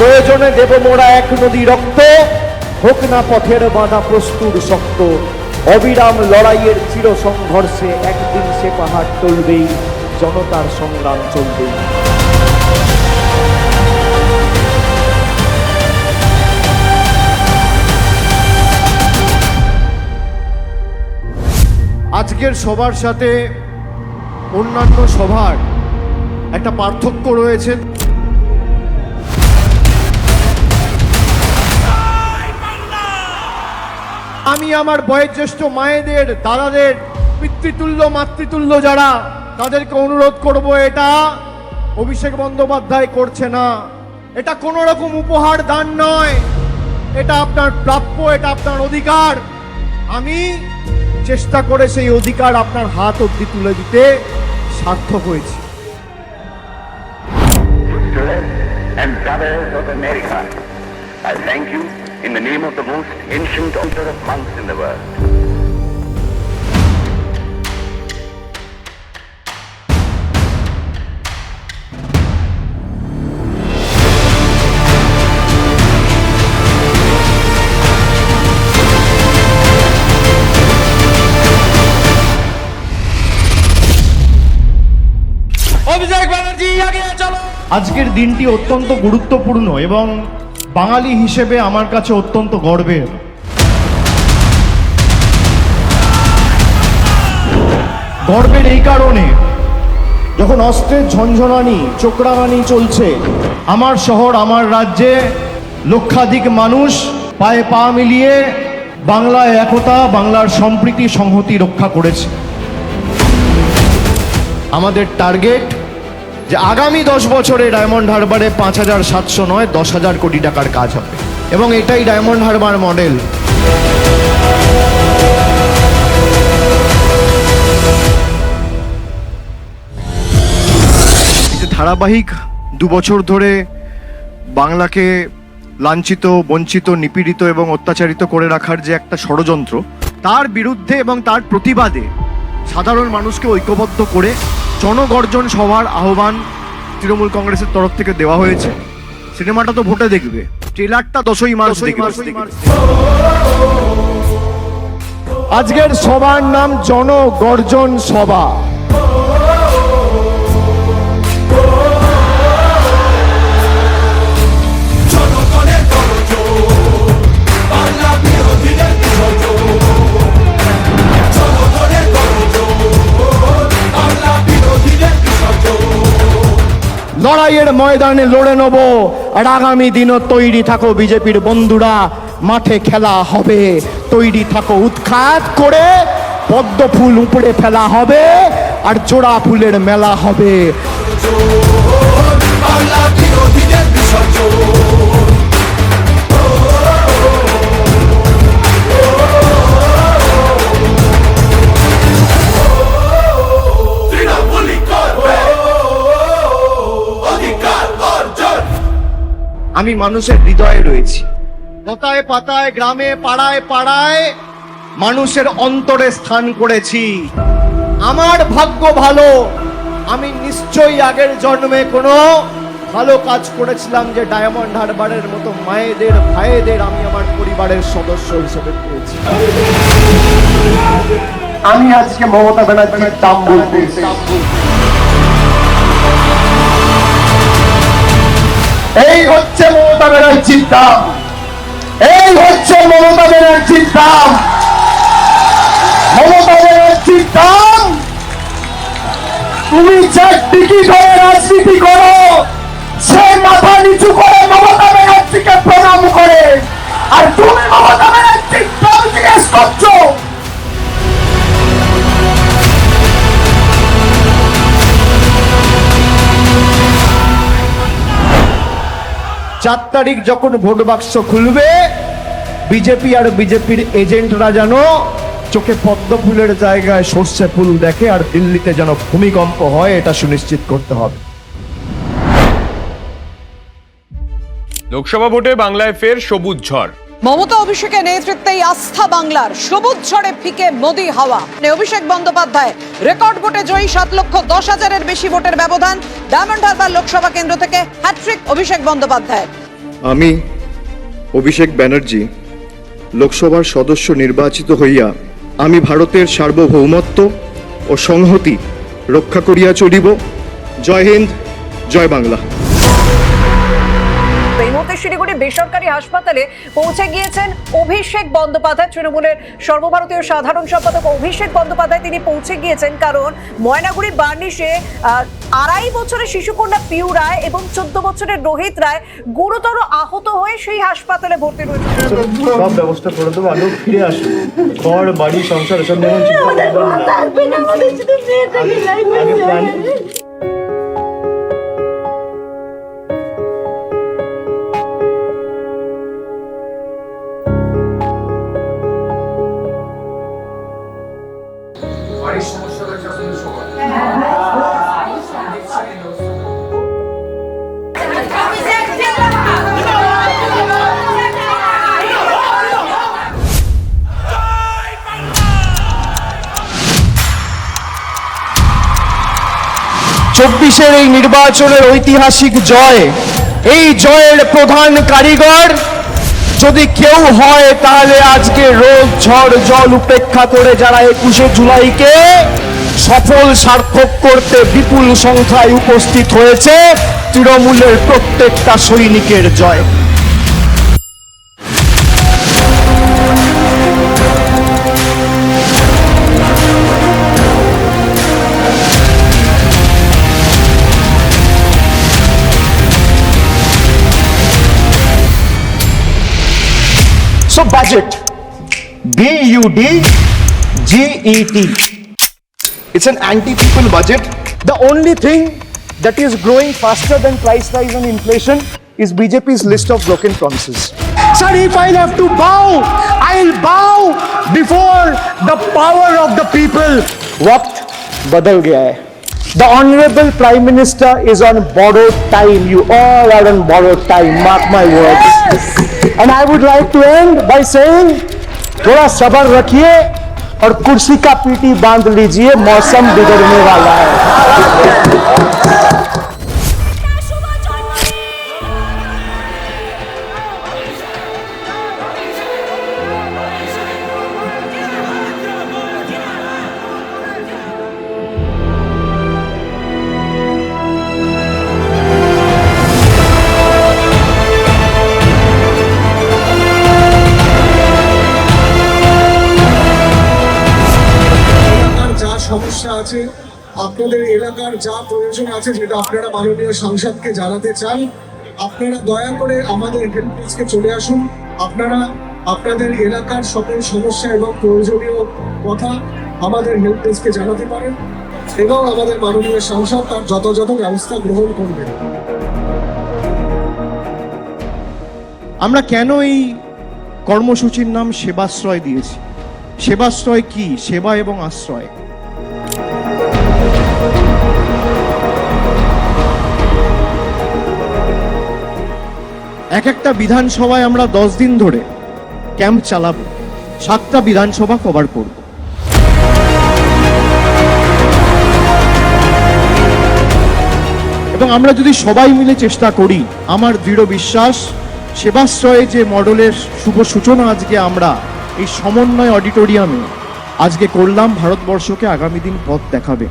প্রয়োজনে দেব মোড়া এক নদী রক্ত। হোক না পথের বাঁধা প্রস্তুর শক্ত। অবিরাম লড়াইয়ের চির সংঘর্ষে একদিন সে পাহাড় টলবেই জনতার সংগ্রাম চলবেই। আজকের সবার সাথে অন্যান্য সভার একটা পার্থক্য রয়েছে। আমার বয়োজ্যেষ্ঠ মায়েদের দাদাদের পিতৃতুল্য মাতৃতুল্য যারা তাদেরকে অনুরোধ করব এটা অভিষেক বন্দ্যোপাধ্যায় করছে না। এটা কোনো রকম উপহার দান নয়। এটা আপনার প্রাপ্য এটা আপনার অধিকার। আমি চেষ্টা করে সেই অধিকার আপনার হাত অব্দি তুলে দিতে সার্থক হয়েছি। And brothers of America, I thank you in the name of the most ancient order of monks in the world. আজকের দিনটি অত্যন্ত গুরুত্বপূর্ণ এবং বাঙালি হিসেবে আমার কাছে অত্যন্ত গর্বের। গর্বের এই কারণে যখন অস্ত্রের ঝনঝনানি, চোখরাঙানি চলছে, আমার শহর, আমার রাজ্যে লক্ষাধিক মানুষ পায়ে পা মিলিয়ে বাংলায় একতা, বাংলার সম্প্রীতি, সংহতি রক্ষা করেছে। আমাদের টার্গেট যে আগামী দশ বছরে ডায়মন্ড হারবারে পাঁচ হাজার সাতশো নয়, দশ হাজার কোটি টাকার কাজ হবে। এবং এটাই ডায়মন্ড হারবার মডেল। ধারাবাহিক দু বছর ধরে বাংলাকে লাঞ্ছিত, বঞ্চিত, নিপীড়িত এবং অত্যাচারিত করে রাখার যে একটা ষড়যন্ত্র, তার বিরুদ্ধে এবং তার প্রতিবাদে সাধারণ মানুষকে ঐক্যবদ্ধ করে জনগর্জন সভার আহ্বান তৃণমূল কংগ্রেসের তরফ থেকে দেওয়া হয়েছে। সিনেমাটা তো ভোটে দেখবে। ট্রেলারটা দশই মার্চ আজকের সভার নাম জনগর্জন সভা। লড়াইয়ের ময়দানে লড়ে নেব। আর আগামী দিনও তৈরি থাকো বিজেপির বন্ধুরা, মাঠে খেলা হবে। তৈরি থাকো উৎখাত করে, পদ্ম ফুল উপড়ে ফেলা হবে, আর জোড়া ফুলের মেলা হবে। আমি মানুষের হৃদয়ে রয়েছি। লতায় পাতায় গ্রামে পাড়ায় পাড়ায়? মানুষের অন্তরে স্থান করেছি। আমার ভাগ্য ভালো। আমি নিশ্চয়ই আগের জন্মে কোনো ভালো কাজ করেছিলাম যে ডায়মন্ড হারবারের মতো মায়েদের ভাইদের আমি আমার পরিবারের সদস্য হিসেবে পেয়েছি। আমি আজকে মমতা ব্যানার্জির দাম বলতে এই হচ্ছে মমতা ব্যানার্জির দাম। এই হচ্ছে মমতা ব্যানার্জির দাম। মমতা ব্যানার্জির দাম। তুমি চার টিকিট হয়ে রাজনীতি করো। চার তারিখ যখন ভোট বাক্স খুলবে, বিজেপি আর বিজেপির এজেন্টরা যেন চোখে পদ্ম ফুলের জায়গায় সর্ষে ফুল দেখে আর দিল্লিতে যেন ভূমিকম্প হয়, এটা সুনিশ্চিত করতে হবে। লোকসভা ভোটে বাংলায় ফের সবুজ ঝড়। মমতা অভিষেকের নেতৃত্বেই আস্থা বাংলার। সবুজ ঝড়ে ফিকে মোদি হাওয়া। অভিষেক বন্দ্যোপাধ্যায়, রেকর্ড ভোটে জয়ী সাত লক্ষ দশ হাজারের বেশি ভোটের ব্যবধান ডায়মন্ড হারবার লোকসভা কেন্দ্র থেকে হ্যাট্রিক অভিষেক বন্দ্যোপাধ্যায়। আমি অভিষেক ব্যানার্জি, লোকসভার সদস্য নির্বাচিত হইয়া আমি ভারতের সার্বভৌমত্ব ও সংহতি রক্ষা করিয়া চলিব। জয় হিন্দ, জয় বাংলা। মুহূর্তে শিলিগুড়ি বেসরকারি হাসপাতালে পৌঁছে গিয়েছেন অভিষেক বন্দ্যোপাধ্যায়। তৃণমূলের সর্বভারতীয় সাধারণ সম্পাদক অভিষেক বন্দ্যোপাধ্যায় তিনি পৌঁছে গিয়েছেন কারণ ময়নাগুড়ি বার্নিশে আড়াই বছরের শিশুকন্যা পিউ রায় এবং চোদ্দ বছরের রোহিত রায় গুরুতর আহত হয়ে সেই হাসপাতালে ভর্তি রয়েছে। সব ব্যবস্থা করে দেবো আগে ফিরে আসুন ঘর বাড়ি সংসার এসব নিয়ে চব্বিশের এই নির্বাচনের ঐতিহাসিক জয়, এই জয়ের প্রধান কারিগর যদি কেউ হয়, তাহলে আজকে রোদ ঝড় জল উপেক্ষা করে যারা একুশে জুলাইকে সফল সার্থক করতে বিপুল সংখ্যায় উপস্থিত হয়েছে, তৃণমূলের প্রত্যেকটা সৈনিকের জয়। budget, B U D G E T. It's an anti-people budget. The only thing that is growing faster than price rise and inflation is BJP's list of broken promises. Sir, if I'll have to bow, I'll bow before the power of the people. वक्त बदल गया है. The Honorable Prime Minister is on borrowed time. You all are on borrowed time. Mark my words. Yes. And I would like to end by saying थोड़ा सबर रखिए और कुर्सी का पीटी बाँध लीजिए मौसम बिगड़ने वाला है আছে, আপনাদের এলাকার যা প্রয়োজন আছে যেটা আপনারা মাননীয় সাংসদকে জানাতে চান, আপনারা দয়া করে আমাদের হেল্প চলে আসুন। আপনারা, আপনাদের এলাকার সকল সমস্যা এবং প্রয়োজনীয় কথা আমাদের হেল্প ডেস্কে জানাতে পারেন এবং আমাদের মাননীয় সাংসদ তার যথাযথ ব্যবস্থা গ্রহণ করবেন। আমরা কেন এই কর্মসূচির নাম সেবাশ্রয় দিয়েছি? সেবাশ্রয় কি? সেবা এবং আশ্রয়। এক একটা বিধানসভায় আমরা দশ দিন ধরে ক্যাম্প চালাবো, সাতটা বিধানসভা কভার করব। এবং আমরা যদি সবাই মিলে চেষ্টা করি, আমার দৃঢ় বিশ্বাস, সেবাশ্রয়ে যে মডেলের শুভ সূচনা আজকে আমরা এই সমন্বয় অডিটোরিয়ামে আজকে করলাম, ভারতবর্ষকে আগামী দিন পথ দেখাবে।